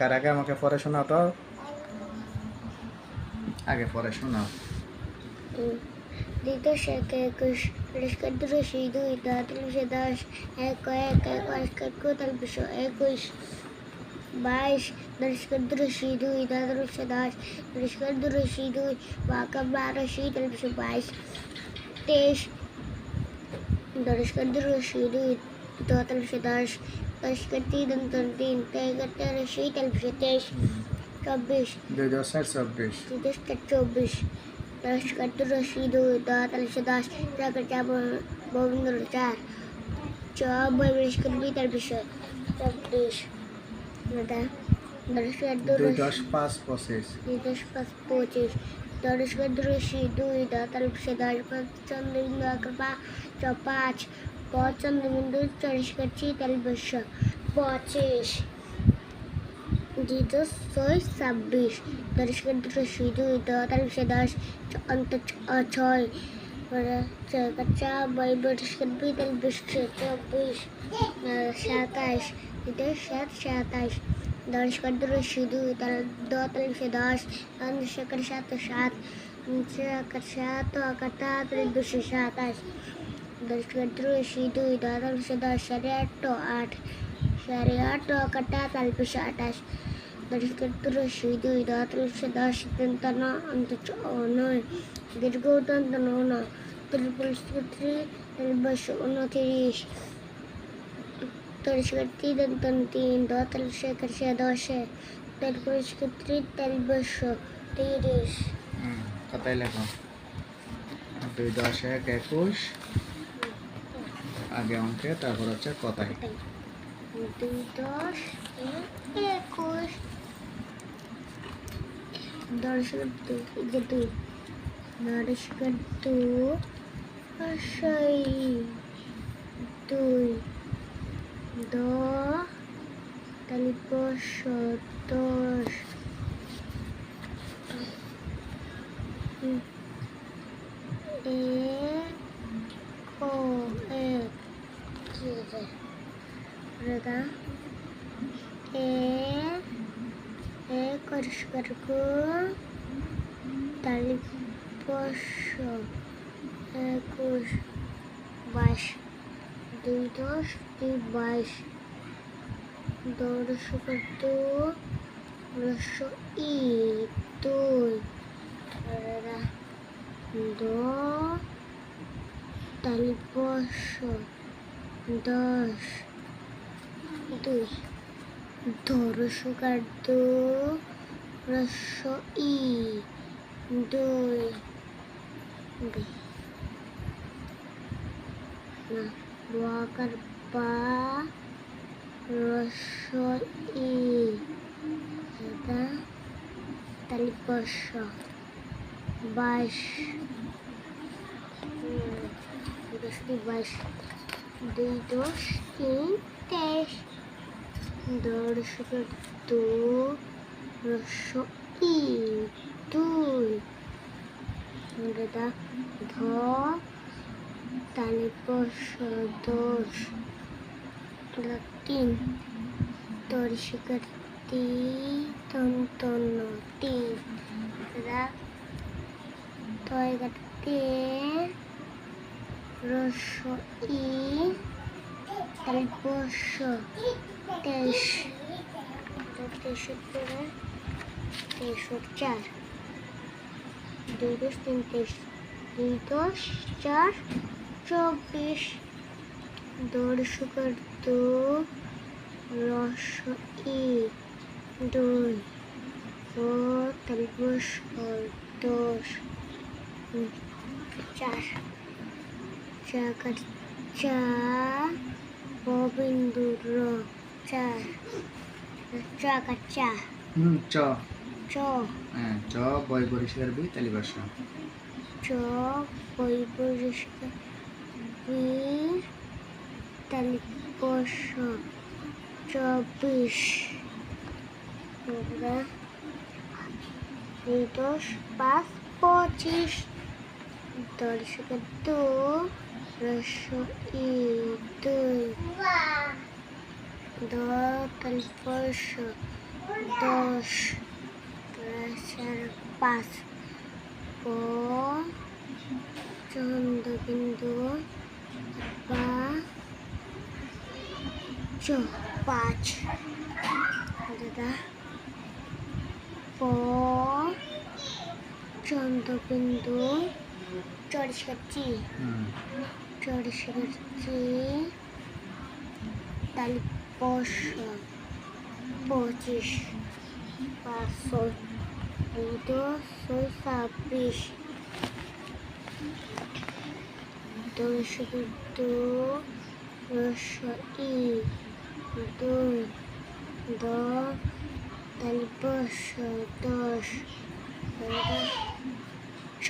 লেখার আগে আমাকে পড়ে শোনাও তো আগে পড়ে শোনাও দ্বিতীয় এক একুশ পরিষ্কার দুরশি দুই তেতাল্লিশে দশ এক এক এক পরিষ্কার কোতাল্লিশ একুশ বাইশ পরিষ্কার দুরশি দুই তেতাল্লিশে দশ পরিষ্কার দুরশি দুই বাঁকা বারোশি তেতাল্লিশে বাইশ তেইশ পরিষ্কার দুরশি দুই তেতাল্লিশে দশ পরিষ্কার তিন তিন তেরো তেরোশি তেতাল্লিশে তেইশ চব্বিশ দুই দশ চার চব্বিশ তিরিশটা চব্বিশ দশ কাট্টু রশি দুই তেতাল্লিশে দশ চার চার ববিন্দ্র চার চব্বিশ বিশ করবি তার বিষয় চব্বিশ দাদা দশ কাট্টু দুই রশি দশ পাঁচ পঁচিশ দুই দশ পাঁচ পঁচিশ দশ কাট্টু রশি দুই তেতাল্লিশে দশ পঞ্চান্ন বিন্দু এগারো পাঁচ চ পাঁচ পঞ্চান্ন বিন্দু চল্লিশ কাটছি তেতাল্লিশ পঁচিশ দ্বিতীয় ছয় ছাব্বিশ দশ দুটো দুই তেতাল্লিশে দশ অন্ত ছয় চার দশ বিতাল্লিশ চব্বিশ সাতাশ দ্বিতীয় সাত সাতাশ দশ দুটো দুই তেতাল্লিশে দশ পঞ্চাশ একার সাত সাত একার সাত একার তাড়াতাড়ি দুশো সাতাশ দশ দুটো দুই তেতাল্লিশে দশ সাড়ে আট আট সাড়ে আট কাটা তালপিস আঠাশ দশ রশি দুই দাঁতলশে দশ তিনতন অন্ত নয় দীর্ঘ দন্ত নন ত্রিপুল থ্রি তেলবশ উনত্রিশ তরিষ্কৃতি দন্তন আগে অঙ্কে, তারপর হচ্ছে কথাই দুই দশ, একুশ। দুই দর্শক দুই। দুই দ তালিপশ দশ। এক ও এক কি রে E. E করস্কর্গো তালি পশো একুশ বাইশ দুই দশ দুই বাইশ দশ দু রস ই দুই. দো তালি পশো দশ দুই। ধরসকার দো রস ই দুই না বাকার পা রস ই এটা তালি বস বাইশ দশ বাইশ? দুই দশ তিন তেইশ? দর্শক দু রস ই দুই দাদা ধ তালে পশ দশ দাদা তিন দর্শক তি তন্তন্ন তিন দাদা তয় রস ই তালে পশ তেইশ তেইশের পরে তেইশশো চার দুই দশ তিন তেইশ দুই দশ চার চব্বিশ দশ দু রস ই দুই ও তালবস দশ চার চার চার গোবিন্দুর চার চাকা চা হুম চ। চ। হ্যাঁ চ বই পরিষ্কার বি তালি বাসা। চ বই পরিষ্কার বীর তালিপস চব্বিশ তোমরা দুই দশ পাঁচ পঁচিশ। দর্শক দু রস ই দুই। দশ চার পাঁচ প চন্দ্রবিন্দু বা চ পাঁচ দাদা প চন্দ্রবিন্দু চড়িষ্কাচ্ছি হুম চড়িষ্কাচ্ছি তাহলে পশ পঁচিশ পাঁচশো দুশো ছাব্বিশ দুশো দু দুশো ই দুই দশ তাহলে বশো দশ ছ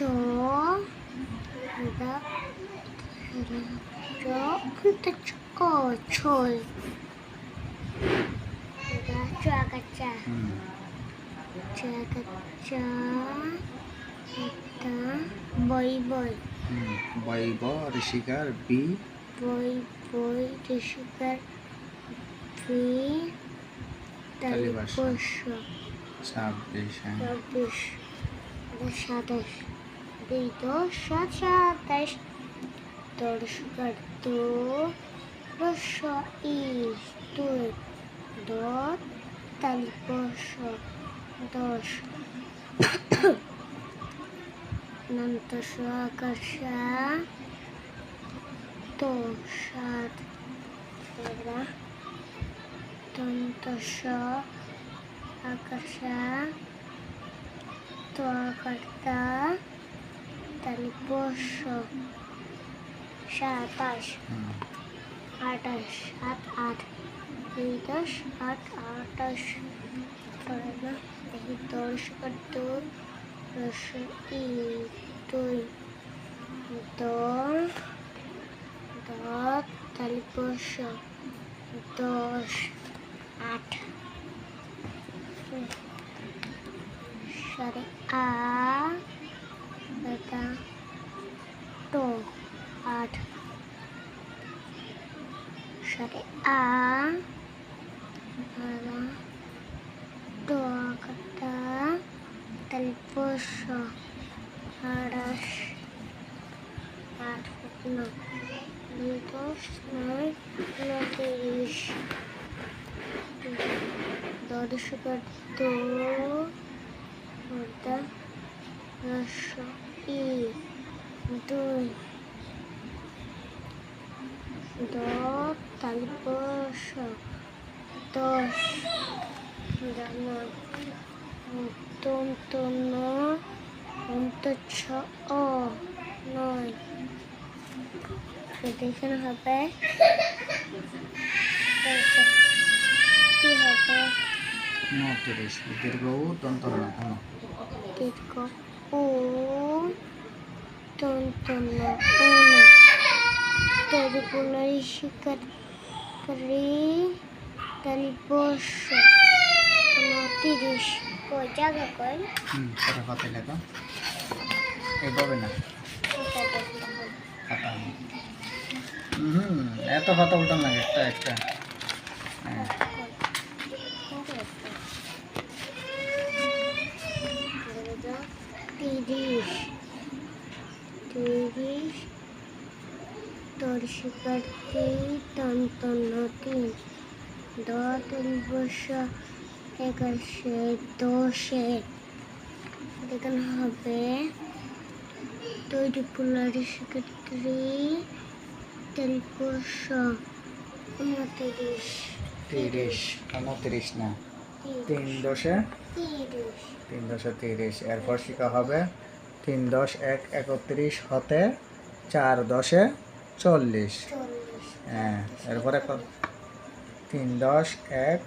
চ ছয় চাকাচা হুম চাকাচা একটা বই বই হুম বৈব ঋষিকার বি। বই বই ঋষিকার বি তালিবাস। ছাব্বিশ হ্যাঁ। চব্বিশ সাতাশ। দুই দশ সাত সাতাশ। দর্শকার দু দশ ইস দুই দশ তালিবস দশ অনন্তস আকাশা তো সাত দন্তস আকাশা তো আকাশা তাহলে বস সাতাশ আঠাশ সাত আট দুই দশ আট আঠাশ পরে না, এই দশ আর দশ ই দুই, দশ দশ, তাহলে বস, দশ, আট, সাড়ে আট সাড়ে আট বারো তো কাটা তাহলে আট দশ নয় উনত্রিশ দশ কত দশ ই দুই দশ তালিপস দশ জানো তন্তন অন্তচ্ছ ও নয় এখানে হবে কি হবে উনত্রিশ দীর্ঘ উ দন্ত ন হ্যাঁ দীর্ঘ ও তন্তন উন তরিপুলারি শিকার তালিপস উনত্রিশ কই জায়গা কই? হুম সেটা খাতায় লেখো। এভাবে না? হুম এত খাতা উল্টান লাগে একটা একটা। হ্যাঁ। তিরিশ। তিরিশ। তোর শিকারটি তন্তন্ন তিন দশ বছর এগারোশে দশে এখানে হবে তৈরি পুলারি শিকারটি তেলপোষ উনত্রিশ তিরিশ, উনত্রিশ, না। তিন দশে? তিন দশে তিরিশ। এরপর শিখা হবে তিন দশ, এক, একত্রিশ, হতে চার দশে চল্লিশ। হ্যাঁ এরপরে তিন দশ এক